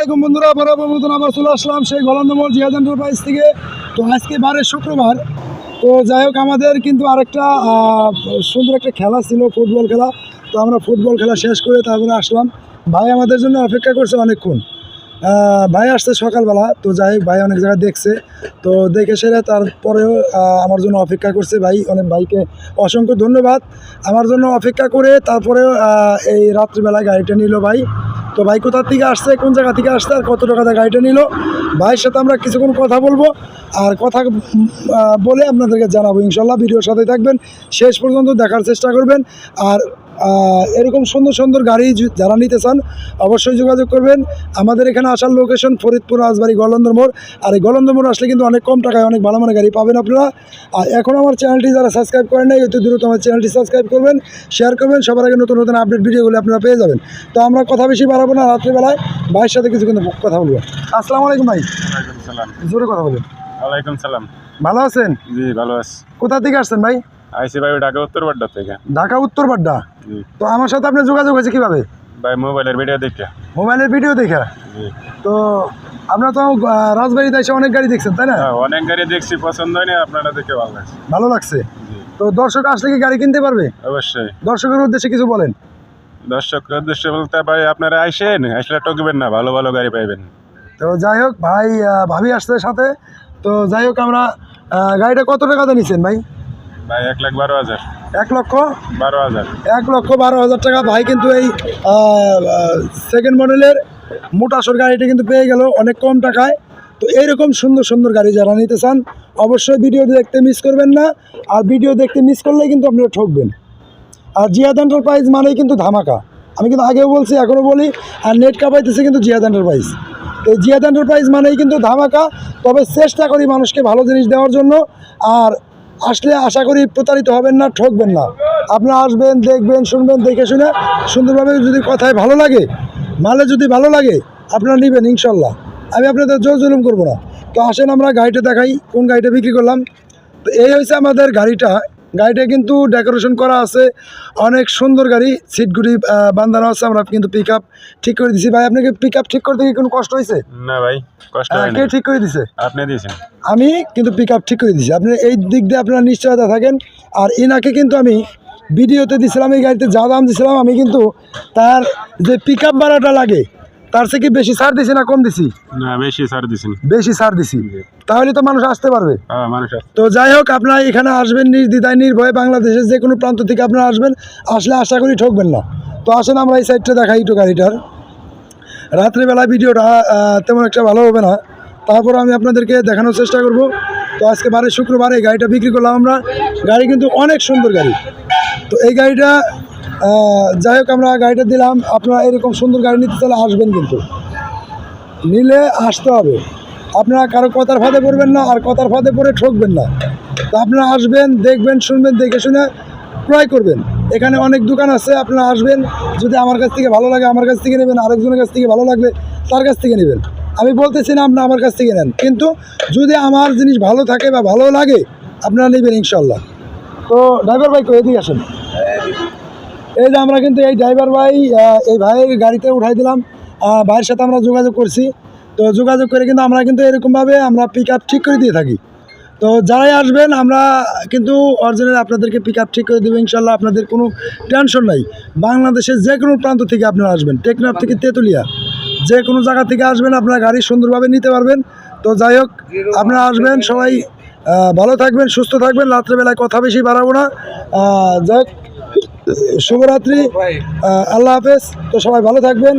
আলাইকুম বন্ধুরা বরাবর মতন আবার চলে আসলাম সেই গলন্দমল জিয়াদ এন্টারপ্রাইজ থেকে। তো আজকে বারে শুক্রবার। তো যাই হোক, আমাদের কিন্তু আরেকটা সুন্দর একটা খেলা ছিল, ফুটবল খেলা। তো আমরা ফুটবল খেলা শেষ করে তারপরে আসলাম। ভাই আমাদের জন্য অপেক্ষা করছে অনেকক্ষণ। ভাই আসছে সকালবেলা। তো যাই হোক, ভাই অনেক জায়গায় দেখছে। তো দেখে সেরে তারপরেও আমার জন্য অপেক্ষা করছে ভাই। অনেক ভাইকে অসংখ্য ধন্যবাদ। আমার জন্য অপেক্ষা করে তারপরেও এই রাত্রিবেলায় গাড়িটা নিল ভাই। তো ভাই কোথার থেকে আসছে, কোন জায়গা থেকে আসছে আর কত টাকা গাড়িটা নিল? ভাইয়ের সাথে আমরা কিছুক্ষণ কথা বলব আর কথা বলে আপনাদেরকে জানাব ইনশাল্লাহ। ভিডিওর সাথে থাকবেন। শেষ পর্যন্ত দেখার চেষ্টা করবেন। আর এরকম সুন্দর সুন্দর গাড়ি যারা নিতে চান অবশ্যই যোগাযোগ করবেন। আমাদের এখানে আসার লোকেশন ফরিদপুর রাজবাড়ি গলন্দর মোড়। আর এই গলন্দর মোড় আসলে কিন্তু অনেক কম টাকায় অনেক ভালো মানের গাড়ি পাবেন আপনারা। আর এখন আমার চ্যানেলটি যারা সাবস্ক্রাইব করেন নাই অতি দ্রুত আমার চ্যানেলটি সাবস্ক্রাইব করবেন শেয়ার করবেন সবার আগে নতুন নতুন আপডেট ভিডিওগুলো আপনারা পেয়ে যাবেন। তো আমরা কথা বেশি বাড়াবো না রাত্রিবেলায় ভাইয়ের সাথে কিছু কিন্তু কথা বলব। আসসালামু আলাইকুম ভাই। জোরে কথা বলুন। ওয়ালাইকুম সালাম। ভালো আছেন? জি ভালো আছি। কোথা থেকে আসছেন ভাই? আইসি ভাই ঢাকা উত্তর বাড্ডা থেকে। ঢাকা উত্তর বাড্ডা তো আমার সাথে আপনার যোগাযোগ হয়েছে কীভাবে? ভাই মোবাইলের ভিডিও দেখে। মোবাইলের ভিডিও দেখে? তো আপনারা তো রাজবাড়িতে এসে অনেক গাড়ি দেখছেন তাই না? হ্যাঁ, অনেক গাড়ি দেখছি পছন্দ হয়নি আপনারা দেখে ভালো লাগছে। ভালো লাগছে? তো দর্শক আসলে কি গাড়ি কিনতে পারবে? অবশ্যই। দর্শকের উদ্দেশ্যে কিছু বলেন। দর্শকের উদ্দেশ্যে বলতে ভাই আপনারা আইসেন আসলে ঠকবেন না ভালো ভালো গাড়ি পাইবেন। তো যাই হোক ভাই ভাবি আসছে সাথে। তো যাই হোক আমরা গাড়িটা কত টাকাতে নিচ্ছেন ভাই? ভাই এক লাখ বারো হাজার। এক লক্ষ বারো হাজার। এক লক্ষ বারো হাজার টাকা। ভাই কিন্তু এই সেকেন্ড মডেলের মোটাসর গাড়িটা কিন্তু পেয়ে গেল অনেক কম টাকায়। তো এইরকম সুন্দর সুন্দর গাড়ি যারা নিতে চান অবশ্যই ভিডিও দেখতে মিস করবেন না। আর ভিডিও দেখতে মিস করলে কিন্তু আপনারা ঠকবেন। আর জিয়াদ এন্টারপ্রাইজ মানেই কিন্তু ধামাকা। আমি কিন্তু আগেও বলছি এখনও বলি আর নেট কাপাইতেছে কিন্তু জিয়াদ এন্টারপ্রাইজ এই জিয়াদ এন্টারপ্রাইজ মানেই কিন্তু ধামাকা তবে চেষ্টা করি মানুষকে ভালো জিনিস দেওয়ার জন্য। আর আসলে আশা করি প্রতারিত হবেন না, ঠকবেন না। আপনি আসবেন, দেখবেন, শুনবেন, দেখে শুনে সুন্দরভাবে যদি কথায় ভালো লাগে, মালে যদি ভালো লাগে, আপনারা নেবেন ইনশাল্লাহ। আমি আপনাদের জোর জুলুম করব না। তো আসেন আমরা গাড়িটা দেখাই, কোন গাড়িটা বিক্রি করলাম। তো এই হয়েছে আমাদের গাড়িটা। গাড়িটা কিন্তু ডেকোরেশন করা আছে। অনেক সুন্দর গাড়ি সিটগুলি বাঁধানো আছে আমরা কিন্তু পিক আপ ঠিক করে দিছি। ভাই আপনাকে পিক আপ ঠিক করতে কি কোনো কষ্ট হয়েছে? না ভাই কষ্ট হয় কে ঠিক করে দিছে? আপনি দিয়েছেন। আমি কিন্তু পিক আপ ঠিক করে দিছি। আপনি এই দিক দিয়ে আপনারা নিশ্চয়তা থাকেন। আর ইনাকে কিন্তু আমি ভিডিওতে দিছিলাম এই গাড়িতে যা দাম দিছিলাম আমি কিন্তু তার যে পিক আপ ভাড়াটা লাগে তার থেকে বেশি ছাড় দিছি না কম দিছি? না বেশি ছাড় দিয়েছেন বেশি ছাড় দিছি। তাহলে তো মানুষ আসতে পারবে। হ্যাঁ। তো যাই হোক আপনারা এখানে আসবেন নির্দ্বিধায় নির্ভয়ে বাংলাদেশের যে কোনো প্রান্ত থেকে আপনারা আসবেন। আসলে আশা করি ঠকবেন না। তো আসেন আমরা এই সাইডটা দেখাই একটু গাড়িটার। রাত্রিবেলা ভিডিওটা তেমন একটা ভালো হবে না। তারপর আমি আপনাদেরকে দেখানোর চেষ্টা করব। তো আজকে বারে শুক্রবারে এই গাড়িটা বিক্রি করলাম আমরা। গাড়ি কিন্তু অনেক সুন্দর গাড়ি। তো এই গাড়িটা যাই হোক, আমরা গাড়িটা দিলাম। আপনারা এরকম সুন্দর গাড়ি নিতে চাইলে আসবেন কিন্তু। নিলে আসতে হবে। আপনারা কারও কথার ফাঁদে পড়বেন না, আর কথার ফাঁদে পড়ে ঠকবেন না। তো আপনারা আসবেন, দেখবেন, শুনবেন, দেখে শুনে ক্রয় করবেন। এখানে অনেক দোকান আছে, আপনারা আসবেন। যদি আমার কাছ থেকে ভালো লাগে, আমার কাছ থেকে নেবেন, আরেকজনের কাছ থেকে ভালো লাগলে তার কাছ থেকে নেবেন। আমি বলতেছি না আপনারা আমার কাছ থেকে নেন। কিন্তু যদি আমার জিনিস ভালো থাকে বা ভালো লাগে, আপনারা নেবেন ইনশাল্লাহ তো ড্রাইভার ভাই এদিকে আসেন? এই যে আমরা কিন্তু এই ড্রাইভার ভাই এই ভাইয়ের গাড়িতে উঠাই দিলাম। ভাইয়ের সাথে আমরা যোগাযোগ করছি। তো যোগাযোগ করে কিন্তু আমরা কিন্তু এরকমভাবে আমরা পিক ঠিক করে দিয়ে থাকি। তো যারাই আসবেন, আমরা কিন্তু অরিজিনাল আপনাদেরকে পিক ঠিক করে দেবো। ইনশাল্লাহ আপনাদের কোনো টেনশন নাই। বাংলাদেশের যে কোনো প্রান্ত থেকে আপনারা আসবেন। টেকনাফ থেকে তেঁতুলিয়া যে কোনো জায়গা থেকে আসবেন, আপনারা গাড়ি সুন্দরভাবে নিতে পারবেন। তো যাই হোক, আপনারা আসবেন, সবাই ভালো থাকবেন, সুস্থ থাকবেন। রাত্রেবেলায় কথা বেশি বাড়াবো না। যাই হোক শুভরাত্রি আল্লাহ হাফেজ। তো সবাই ভালো থাকবেন।